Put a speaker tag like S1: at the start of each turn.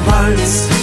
S1: Hannibals.